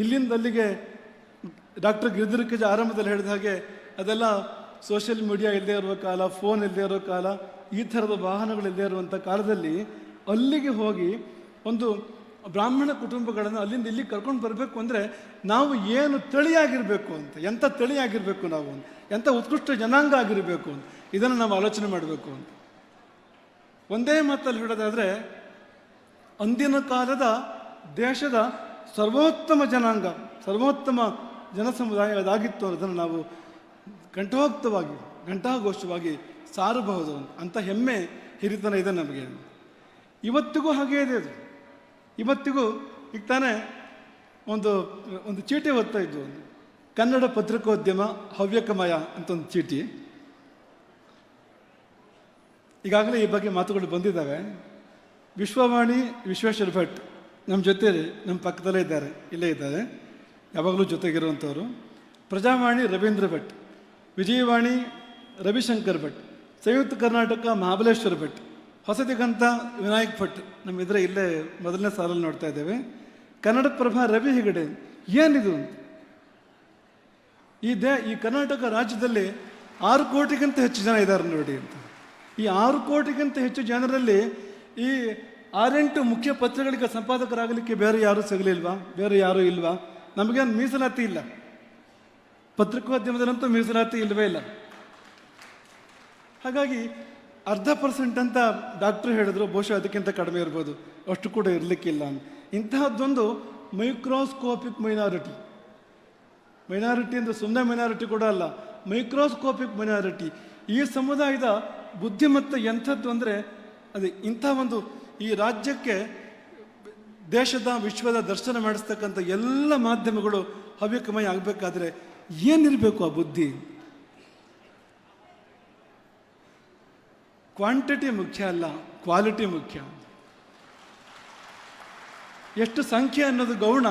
ಇಲ್ಲಿಂದ ಅಲ್ಲಿಗೆ ಡಾಕ್ಟರ್ ಗಿರಿಧರಕಜ ಆರಂಭದಲ್ಲಿ ಹೇಳಿದ ಹಾಗೆ ಅದೆಲ್ಲ ಸೋಷಿಯಲ್ ಮೀಡಿಯಾ ಇಲ್ಲದೇ ಇರುವ ಕಾಲ, ಫೋನ್ ಇಲ್ಲದೇ ಇರೋ ಕಾಲ, ಈ ಥರದ ವಾಹನಗಳು ಇಲ್ಲದೇ ಇರುವಂಥ ಕಾಲದಲ್ಲಿ ಅಲ್ಲಿಗೆ ಹೋಗಿ ಒಂದು ಬ್ರಾಹ್ಮಣ ಕುಟುಂಬಗಳನ್ನು ಅಲ್ಲಿಂದ ಇಲ್ಲಿಗೆ ಕರ್ಕೊಂಡು ಬರಬೇಕು ಅಂದರೆ ನಾವು ಏನು ತಳಿಯಾಗಿರಬೇಕು ಅಂತ, ಎಂಥ ತಳಿಯಾಗಿರಬೇಕು ನಾವು ಅಂತ, ಎಂಥ ಉತ್ಕೃಷ್ಟ ಜನಾಂಗ ಆಗಿರಬೇಕು ಅಂತ, ಇದನ್ನು ನಾವು ಆಲೋಚನೆ ಮಾಡಬೇಕು ಅಂತ. ಒಂದೇ ಮಾತಲ್ಲಿ ಹೇಳೋದಾದರೆ, ಅಂದಿನ ಕಾಲದ ದೇಶದ ಸರ್ವೋತ್ತಮ ಜನಾಂಗ, ಸರ್ವೋತ್ತಮ ಜನ ಸಮುದಾಯ ಅದಾಗಿತ್ತು ಅನ್ನೋದನ್ನು ನಾವು ಕಂಠೋಕ್ತವಾಗಿ ಘಂಟಾಘೋಷವಾಗಿ ಸಾರಬಹುದು ಅಂತ ಹೆಮ್ಮೆ ಹಿರಿತನ ಇದೆ ನಮಗೆ. ಇವತ್ತಿಗೂ ಹಾಗೇ ಇದೆ ಅದು. ಇವತ್ತಿಗೂ ಈಗ ತಾನೇ ಒಂದು ಒಂದು ಚೀಟಿ ಓದ್ತಾ ಇದ್ವು. ಕನ್ನಡ ಪತ್ರಿಕೋದ್ಯಮ ಹವ್ಯಕಮಯ ಅಂತ ಒಂದು ಚೀಟಿ. ಈಗಾಗಲೇ ಈ ಬಗ್ಗೆ ಮಾತುಗಳು ಬಂದಿದ್ದಾವೆ. ವಿಶ್ವವಾಣಿ, ವಿಶ್ವೇಶ್ವರ ಭಟ್. ನಮ್ಮ ಜೊತೆ ನಮ್ಮ ಪಕ್ಕದಲ್ಲೇ ಇದ್ದಾರೆ, ಇಲ್ಲೇ ಇದ್ದಾರೆ. ಯಾವಾಗಲೂ ಜೊತೆಗಿರುವಂಥವರು. ಪ್ರಜಾವಾಣಿ ರವೀಂದ್ರ ಭಟ್, ವಿಜಯವಾಣಿ ರವಿಶಂಕರ್ ಭಟ್, ಸಂಯುಕ್ತ ಕರ್ನಾಟಕ ಮಹಾಬಲೇಶ್ವರ ಭಟ್, ಹೊಸದಿಗಂತ ವಿನಾಯಕ್ ಭಟ್ ನಮ್ಮ ಇದ್ರೆ ಇಲ್ಲೇ ಮೊದಲನೇ ಸಾಲಲ್ಲಿ ನೋಡ್ತಾ ಇದ್ದೇವೆ. ಕನ್ನಡ ಪ್ರಭ ರವಿ ಹೆಗಡೆ, ಏನಿದು ಈ ದೇ, ಈ ಕರ್ನಾಟಕ ರಾಜ್ಯದಲ್ಲಿ ಆರು ಕೋಟಿಗಿಂತ ಹೆಚ್ಚು ಜನ ಇದ್ದಾರೆ ನೋಡಿ ಅಂತ. ಈ ಆರು ಕೋಟಿಗಿಂತ ಹೆಚ್ಚು ಜನರಲ್ಲಿ ಈ ಆರೆಂಟು ಮುಖ್ಯ ಪತ್ರಗಳಿಗೆ ಸಂಪಾದಕರಾಗಲಿಕ್ಕೆ ಬೇರೆ ಯಾರೂ ಸಿಗಲಿಲ್ವಾ? ಬೇರೆ ಯಾರೂ ಇಲ್ವಾ? ನಮಗೇನು ಮೀಸಲಾತಿ ಇಲ್ಲ. ಪತ್ರಿಕೋದ್ಯಮದಲ್ಲಂತೂ ಮೀಸಲಾತಿ ಇಲ್ಲವೇ ಇಲ್ಲ. ಹಾಗಾಗಿ ಅರ್ಧ ಪರ್ಸೆಂಟ್ ಅಂತ ಡಾಕ್ಟ್ರು ಹೇಳಿದ್ರು, ಬಹುಶಃ ಅದಕ್ಕಿಂತ ಕಡಿಮೆ ಇರ್ಬೋದು. ಅಷ್ಟು ಕೂಡ ಇರಲಿಕ್ಕಿಲ್ಲ ಇಂತಹದ್ದೊಂದು ಮೈಕ್ರೋಸ್ಕೋಪಿಕ್ ಮೈನಾರಿಟಿ. ಮೈನಾರಿಟಿ ಅಂದರೆ ಸುಮ್ಮನೆ ಮೈನಾರಿಟಿ ಕೂಡ ಅಲ್ಲ, ಮೈಕ್ರೋಸ್ಕೋಪಿಕ್ ಮೈನಾರಿಟಿ. ಈ ಸಮುದಾಯದ ಬುದ್ಧಿಮತ್ತ ಎಂಥದ್ದು ಅಂದರೆ, ಅದೇ ಇಂಥ ಒಂದು ಈ ರಾಜ್ಯಕ್ಕೆ ದೇಶದ ವಿಶ್ವದ ದರ್ಶನ ಮಾಡಿಸ್ತಕ್ಕಂಥ ಎಲ್ಲ ಮಾಧ್ಯಮಗಳು ಹವ್ಯಕಮಯ ಆಗಬೇಕಾದ್ರೆ ಏನಿರಬೇಕು ಆ ಬುದ್ಧಿ? ಕ್ವಾಂಟಿಟಿ ಮುಖ್ಯ ಅಲ್ಲ, ಕ್ವಾಲಿಟಿ ಮುಖ್ಯ. ಎಷ್ಟು ಸಂಖ್ಯೆ ಅನ್ನೋದು ಗೌಣ,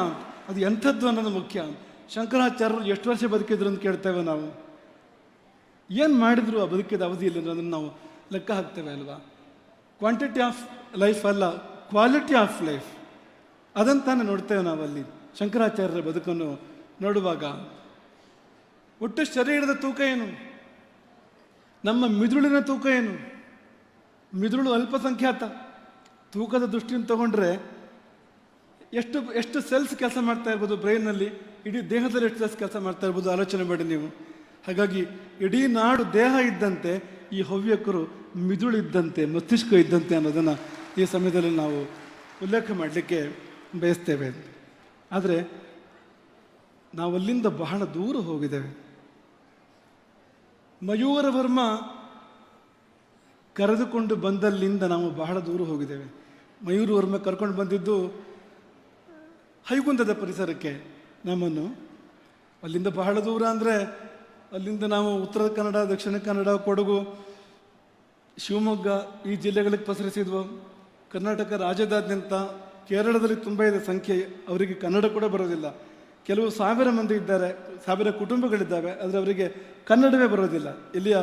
ಅದು ಎಂಥದ್ದು ಅನ್ನೋದು ಮುಖ್ಯ. ಶಂಕರಾಚಾರ್ಯರು ಎಷ್ಟು ವರ್ಷ ಬದುಕಿದ್ರು ಅಂತ ಕೇಳ್ತೇವೆ ನಾವು. ಏನು ಮಾಡಿದ್ರು ಆ ಬದುಕಿದ ಅವಧಿಯಲ್ಲಿ ಅನ್ನೋದನ್ನು ನಾವು ಲೆಕ್ಕ ಹಾಕ್ತೇವೆ ಅಲ್ವಾ? ಕ್ವಾಂಟಿಟಿ ಆಫ್ ಲೈಫ್ ಅಲ್ಲ ಕ್ವಾಲಿಟಿ ಆಫ್ ಲೈಫ್ ಅದಂತಾನೆ ನೋಡ್ತೇವೆ ನಾವಲ್ಲಿ. ಶಂಕರಾಚಾರ್ಯರ ಬದುಕನ್ನು ನೋಡುವಾಗ. ಒಟ್ಟು ಶರೀರದ ತೂಕ ಏನು? ನಮ್ಮ ಮಿದುಳಿನ ತೂಕ ಏನು? ಮಿದುಳು ಅಲ್ಪಸಂಖ್ಯಾತ. ತೂಕದ ದೃಷ್ಟಿಯಿಂದ ತಗೊಂಡ್ರೆ ಎಷ್ಟು ಎಷ್ಟು ಸೆಲ್ಸ್ ಕೆಲಸ ಮಾಡ್ತಾ ಇರ್ಬೋದು ಬ್ರೈನ್ನಲ್ಲಿ ಇಡೀ ದೇಹದಲ್ಲಿ ಎಷ್ಟು ಸೆಲ್ಸ್ ಕೆಲಸ ಮಾಡ್ತಾ ಇರ್ಬೋದು? ಆಲೋಚನೆ ಮಾಡಿ ನೀವು. ಹಾಗಾಗಿ ಇಡೀ ನಾಡು ದೇಹ ಇದ್ದಂತೆ, ಈ ಹವ್ಯಕರು ಮಿದುಳಿದ್ದಂತೆ, ಮಸ್ತಿಷ್ಕ ಇದ್ದಂತೆ ಅನ್ನೋದನ್ನು ಈ ಸಮಯದಲ್ಲಿ ನಾವು ಉಲ್ಲೇಖ ಮಾಡಲಿಕ್ಕೆ ಬಯಸ್ತೇವೆ. ಆದರೆ, ನಾವು ಅಲ್ಲಿಂದ ಬಹಳ ದೂರ ಹೋಗಿದ್ದೇವೆ. ಮಯೂರ ವರ್ಮ ಕರೆದುಕೊಂಡು ಬಂದಲ್ಲಿಂದ ನಾವು ಬಹಳ ದೂರ ಹೋಗಿದ್ದೇವೆ. ಮಯೂರ ವರ್ಮ ಕರ್ಕೊಂಡು ಬಂದಿದ್ದು ಹೈಗುಂದದ ಪರಿಸರಕ್ಕೆ ನಮ್ಮನ್ನು. ಅಲ್ಲಿಂದ ಬಹಳ ದೂರ ಅಂದರೆ ಅಲ್ಲಿಂದ ನಾವು ಉತ್ತರ ಕನ್ನಡ, ದಕ್ಷಿಣ ಕನ್ನಡ, ಕೊಡಗು, ಶಿವಮೊಗ್ಗ ಈ ಜಿಲ್ಲೆಗಳಿಗೆ ಪಸರಿಸಿದ್ವು. ಕರ್ನಾಟಕ ರಾಜ್ಯದಾದ್ಯಂತ ಕೇರಳದಲ್ಲಿ ತುಂಬ ಇದೆ ಸಂಖ್ಯೆ. ಅವರಿಗೆ ಕನ್ನಡ ಕೂಡ ಬರೋದಿಲ್ಲ. ಕೆಲವು ಸಾವಿರ ಮಂದಿ ಇದ್ದಾರೆ, ಸಾವಿರ ಕುಟುಂಬಗಳಿದ್ದಾವೆ, ಆದರೆ ಅವರಿಗೆ ಕನ್ನಡವೇ ಬರೋದಿಲ್ಲ. ಇಲ್ಲಿಯ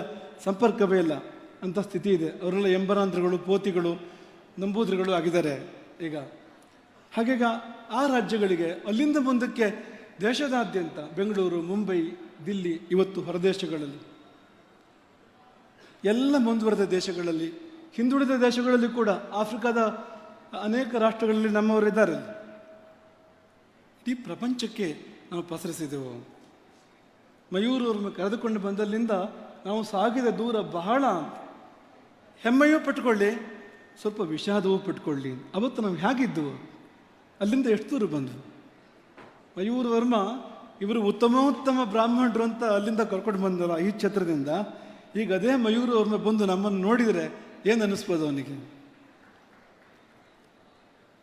ಸಂಪರ್ಕವೇ ಇಲ್ಲ. ಅಂತ ಸ್ಥಿತಿ ಇದೆ. ಅವರೆಲ್ಲ ಎಂಬರಾಂಧ್ರಗಳು ಪೋತಿಗಳು, ನಂಬೂದ್ರಿಗಳು ಆಗಿದ್ದಾರೆ ಈಗ. ಹಾಗೀಗ ಆ ರಾಜ್ಯಗಳಿಗೆ ಅಲ್ಲಿಂದ ಮುಂದಕ್ಕೆ ದೇಶದಾದ್ಯಂತ ಬೆಂಗಳೂರು, ಮುಂಬೈ ದಿಲ್ಲಿ ಇವತ್ತು ಹೊರದೇಶಗಳಲ್ಲಿ. ಎಲ್ಲ ಮುಂದುವರೆದ ದೇಶಗಳಲ್ಲಿ, ಹಿಂದುಳಿದ ದೇಶಗಳಲ್ಲಿ ಕೂಡ ಆಫ್ರಿಕಾದ ಅನೇಕ ರಾಷ್ಟ್ರಗಳಲ್ಲಿ ನಮ್ಮವರಿದ್ದಾರೆ ಇಡೀ ಪ್ರಪಂಚಕ್ಕೆ ನಾವು ಪಸರಿಸಿದೆವು. ಮಯೂರವ್ರನ್ನ ಕರೆದುಕೊಂಡು ಬಂದಲ್ಲಿಂದ ನಾವು ಸಾಗಿದ ದೂರ ಬಹಳ ಹೆಮ್ಮೆಯೂ ಪಟ್ಕೊಳ್ಳಿ ಸ್ವಲ್ಪ ವಿಷಾದವೂ ಪಟ್ಕೊಳ್ಳಿ ಅವತ್ತು ನಾವು ಹೇಗಿದ್ದವು ಅಲ್ಲಿಂದ ಎಷ್ಟು ದೂರ ಬಂದವು? ಮಯೂರ್ ವರ್ಮ ಇವರು ಉತ್ತಮೋತ್ತಮ ಬ್ರಾಹ್ಮಣರು ಅಂತ ಅಲ್ಲಿಂದ ಕರ್ಕೊಂಡು ಬಂದವರು ಈ ಛತ್ರದಿಂದ ಈಗ ಅದೇ ಮಯೂರು ಅವ್ರನ್ನ ಬಂದು ನಮ್ಮನ್ನು ನೋಡಿದರೆ ಏನು ಅನ್ನಿಸ್ಬೋದು ಅವನಿಗೆ?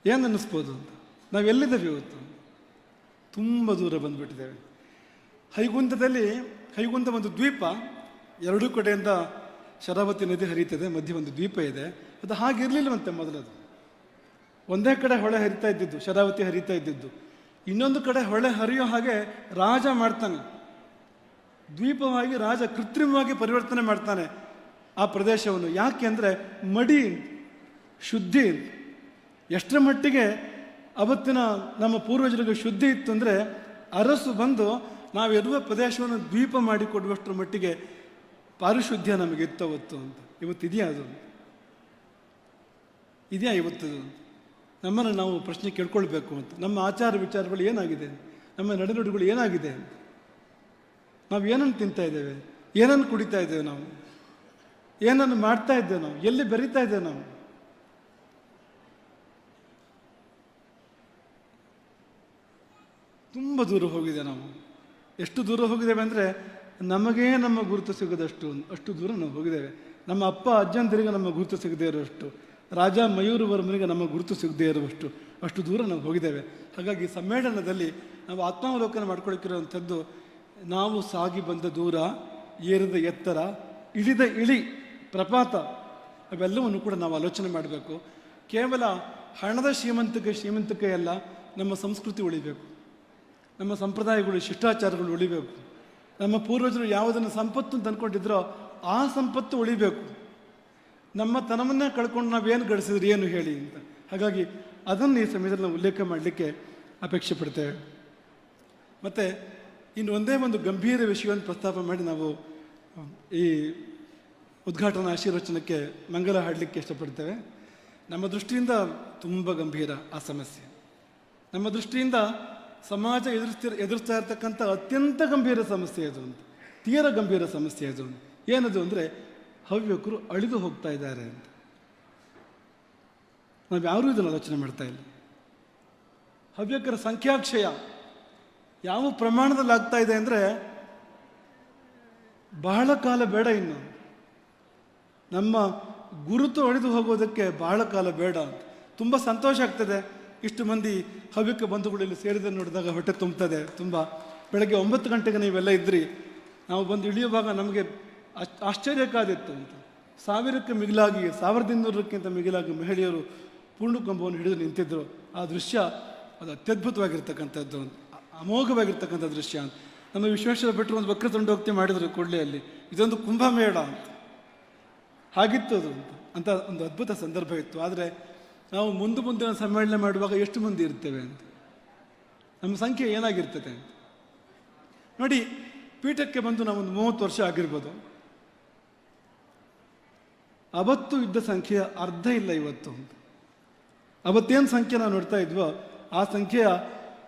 ಏನು ಅನ್ನಿಸ್ಬೋದು ಅಂತ? ನಾವು ಎಲ್ಲಿದ್ದೇವೆ ಇವತ್ತು? ತುಂಬ ದೂರ ಬಂದುಬಿಟ್ಟಿದ್ದೇವೆ. ಹೈಗುಂದದಲ್ಲಿ, ಹೈಗುಂದ ಒಂದು ದ್ವೀಪ, ಎರಡೂ ಕಡೆಯಿಂದ ಶರಾವತಿ ನದಿ ಹರಿಯುತ್ತದೆ, ಮಧ್ಯೆ ಒಂದು ದ್ವೀಪ ಇದೆ. ಅದು ಹಾಗಿರಲಿಲ್ಲವಂತೆ ಮೊದಲದು. ಒಂದೇ ಕಡೆ ಹೊಳೆ ಹರಿತಾ ಇದ್ದಿದ್ದು, ಶರಾವತಿ ಹರಿತಾ ಇದ್ದಿದ್ದು. ಇನ್ನೊಂದು ಕಡೆ ಹೊಳೆ ಹರಿಯೋ ಹಾಗೆ ರಾಜ ಮಾಡ್ತಾನೆ. ದ್ವೀಪವಾಗಿ ರಾಜ ಕೃತ್ರಿಮವಾಗಿ ಪರಿವರ್ತನೆ ಮಾಡ್ತಾನೆ ಆ ಪ್ರದೇಶವನ್ನು. ಯಾಕೆ ಅಂದರೆ ಮಡಿ ಶುದ್ಧಿ ಎಷ್ಟರ ಮಟ್ಟಿಗೆ ಅವತ್ತಿನ ನಮ್ಮ ಪೂರ್ವಜರಿಗೆ ಶುದ್ಧಿ ಇತ್ತು ಅಂದರೆ ಅರಸು ಬಂದು ನಾವಿರುವ ಪ್ರದೇಶವನ್ನು ದ್ವೀಪ ಮಾಡಿಕೊಡುವಷ್ಟರ ಮಟ್ಟಿಗೆ ಪಾರಿಶುದ್ಧ್ಯ ನಮಗೆ ಇತ್ತವತ್ತು ಅಂತ. ಇವತ್ತಿದೆಯಾ ಅದು? ಇದೆಯಾ ಇವತ್ತು ನಮ್ಮನ್ನು ನಾವು ಪ್ರಶ್ನೆ ಕೇಳ್ಕೊಳ್ಬೇಕು ಅಂತ. ನಮ್ಮ ಆಚಾರ ವಿಚಾರಗಳು ಏನಾಗಿದೆ? ನಮ್ಮ ನಡೆನುಡಿಗಳು ಏನಾಗಿದೆ? ನಾವು ಏನನ್ನು ತಿಂತಾ ಇದ್ದೇವೆ? ಏನನ್ನು ಕುಡಿತಾ ಇದ್ದೇವೆ ನಾವು? ಏನನ್ನು ಮಾಡ್ತಾ ಇದ್ದೇವೆ ನಾವು? ಎಲ್ಲಿ ಬೆರೀತಾ ಇದ್ದೇವೆ ನಾವು? ತುಂಬ ದೂರ ಹೋಗಿದೆ ನಾವು. ಎಷ್ಟು ದೂರ ಹೋಗಿದ್ದೇವೆ ಅಂದರೆ ನಮಗೇ ನಮ್ಮ ಗುರುತು ಸಿಗದಷ್ಟು, ಅಷ್ಟು ದೂರ ನಾವು ಹೋಗಿದ್ದೇವೆ. ನಮ್ಮ ಅಪ್ಪ ಅಜ್ಜಂದಿರಿಗೆ ನಮ್ಮ ಗುರುತು ಸಿಗದೇ ಇರುವಷ್ಟು ರಾಜ ಮಯೂರವರ್ಮನಿಗೆ ನಮ್ಮ ಗುರುತು ಸಿಗದೇ ಇರುವಷ್ಟು, ಅಷ್ಟು ದೂರ ನಾವು ಹೋಗಿದ್ದೇವೆ. ಹಾಗಾಗಿ ಸಮ್ಮೇಳನದಲ್ಲಿ ನಾವು ಆತ್ಮಾವಲೋಕನ ಮಾಡ್ಕೊಳ್ಳೋಕ್ಕಿರುವಂಥದ್ದು, ನಾವು ಸಾಗಿ ಬಂದ ದೂರ, ಏರಿದ ಎತ್ತರ, ಇಳಿದ ಇಳಿ, ಪ್ರಪಾತ, ಅವೆಲ್ಲವನ್ನು ಕೂಡ ನಾವು ಆಲೋಚನೆ ಮಾಡಬೇಕು. ಕೇವಲ ಹಣದ ಶ್ರೀಮಂತಿಕೆ ಶ್ರೀಮಂತಿಕೆ ಅಲ್ಲ, ನಮ್ಮ ಸಂಸ್ಕೃತಿ ಉಳಿಬೇಕು. ನಮ್ಮ ಸಂಪ್ರದಾಯಗಳು, ಶಿಷ್ಟಾಚಾರಗಳು ಉಳಿಬೇಕು. ನಮ್ಮ ಪೂರ್ವಜರು ಯಾವುದನ್ನು ಸಂಪತ್ತು ಅಂತ ಅಂದ್ಕೊಂಡಿದ್ರೋ ಆ ಸಂಪತ್ತು ಉಳಿಬೇಕು. ನಮ್ಮ ತನವನ್ನೇ ಕಳ್ಕೊಂಡು ನಾವೇನು ಗಳಿಸಿದ್ರೆ ಏನು ಹೇಳಿ ಅಂತ. ಹಾಗಾಗಿ ಅದನ್ನು ಈ ಸಮಯದಲ್ಲಿ ನಾವು ಉಲ್ಲೇಖ ಮಾಡಲಿಕ್ಕೆ ಅಪೇಕ್ಷೆ ಪಡ್ತೇವೆ. ಮತ್ತು ಇನ್ನು ಒಂದೇ ಒಂದು ಗಂಭೀರ ವಿಷಯವನ್ನು ಪ್ರಸ್ತಾಪ ಮಾಡಿ ನಾವು ಈ ಉದ್ಘಾಟನಾ ಆಶೀರ್ವಚನಕ್ಕೆ ಮಂಗಲ ಹಾಡಲಿಕ್ಕೆ ಇಷ್ಟಪಡ್ತೇವೆ. ನಮ್ಮ ದೃಷ್ಟಿಯಿಂದ ತುಂಬ ಗಂಭೀರ ಆ ಸಮಸ್ಯೆ. ನಮ್ಮ ದೃಷ್ಟಿಯಿಂದ ಸಮಾಜ ಎದುರಿಸ್ತಿರ, ಎದುರಿಸ್ತಾ ಇರತಕ್ಕಂಥ ಅತ್ಯಂತ ಗಂಭೀರ ಸಮಸ್ಯೆ ಅದು ಅಂತ. ತೀರ ಗಂಭೀರ ಸಮಸ್ಯೆ ಅದು ಏನದು ಅಂದರೆ ಹವ್ಯಕರು ಅಳಿದು ಹೋಗ್ತಾ ಇದ್ದಾರೆ ಅಂತ. ನಾವು ಯಾರೂ ಇದನ್ನು ಆಲೋಚನೆ ಮಾಡ್ತಾ ಇಲ್ಲ. ಹವ್ಯಕರ ಸಂಖ್ಯಾಕ್ಷಯ ಯಾವ ಪ್ರಮಾಣದಲ್ಲಿ ಆಗ್ತಾ ಇದೆ ಅಂದರೆ ಬಹಳ ಕಾಲ ಬೇಡ ಇನ್ನು. ನಮ್ಮ ಗುರುತು ಅಳಿದು ಹೋಗೋದಕ್ಕೆ ಬಹಳ ಕಾಲ ಬೇಡ ತುಂಬ ಸಂತೋಷ ಆಗ್ತದೆ. ಇಷ್ಟು ಮಂದಿ ಹವ್ಯಕ ಬಂಧುಗಳಲ್ಲಿ ಸೇರಿದ ನೋಡಿದಾಗ ಹೊಟ್ಟೆ ತುಂಬ್ತದೆ. ತುಂಬ. ಬೆಳಗ್ಗೆ ಒಂಬತ್ತು ಗಂಟೆಗೆ ನೀವೆಲ್ಲ ಇದ್ರಿ. ನಾವು ಬಂದು ಇಳಿಯುವಾಗ ನಮಗೆ ಆಶ್ಚರ್ಯಕ್ಕಾದಿತ್ತು ಅಂತ. ಸಾವಿರಕ್ಕೆ ಮಿಗಿಲಾಗಿ, ಸಾವಿರದ ಇನ್ನೂರಕ್ಕಿಂತ ಮಿಗಿಲಾಗಿ ಮಹಿಳೆಯರು ಪೂರ್ಣಕುಂಭವನ್ನು ಹಿಡಿದು ನಿಂತಿದ್ದರು ಆ ದೃಶ್ಯ ಅದು ಅತ್ಯದ್ಭುತವಾಗಿರ್ತಕ್ಕಂಥದ್ದು ಅಂತ, ಅಮೋಘವಾಗಿರ್ತಕ್ಕಂಥ ದೃಶ್ಯ ಅಂತ. ನಮ್ಮ ವಿಶ್ವೇಶ್ವರ ಭಟ್ರು ಒಂದು ವಕ್ರತುಂಡೋಕ್ತಿ ಮಾಡಿದರು ಕೂಡಲೆಯಲ್ಲಿ ಇದೊಂದು ಕುಂಭಮೇಳ ಅಂತ. ಹಾಗಿತ್ತು ಅದು ಅಂತ. ಅಂತ ಒಂದು ಅದ್ಭುತ ಸಂದರ್ಭ ಇತ್ತು. ಆದರೆ ನಾವು ಮುಂದೆ ಮುಂದಿನ ಸಮ್ಮೇಳನ ಮಾಡುವಾಗ ಎಷ್ಟು ಮಂದಿ ಇರ್ತೇವೆ ಅಂತ. ನಮ್ಮ ಸಂಖ್ಯೆ ಏನಾಗಿರ್ತದೆ ಅಂತ. ನೋಡಿ, ಪೀಠಕ್ಕೆ ಬಂದು ನಾವೊಂದು ಮೂವತ್ತು ವರ್ಷ ಆಗಿರ್ಬೋದು. ಅವತ್ತು ಇದ್ದ ಸಂಖ್ಯೆಯ ಅರ್ಧ ಇಲ್ಲ ಇವತ್ತು ಅವತ್ತೇನು ಸಂಖ್ಯೆ ನಾವು ನೋಡ್ತಾ ಇದ್ವೋ ಆ ಸಂಖ್ಯೆಯ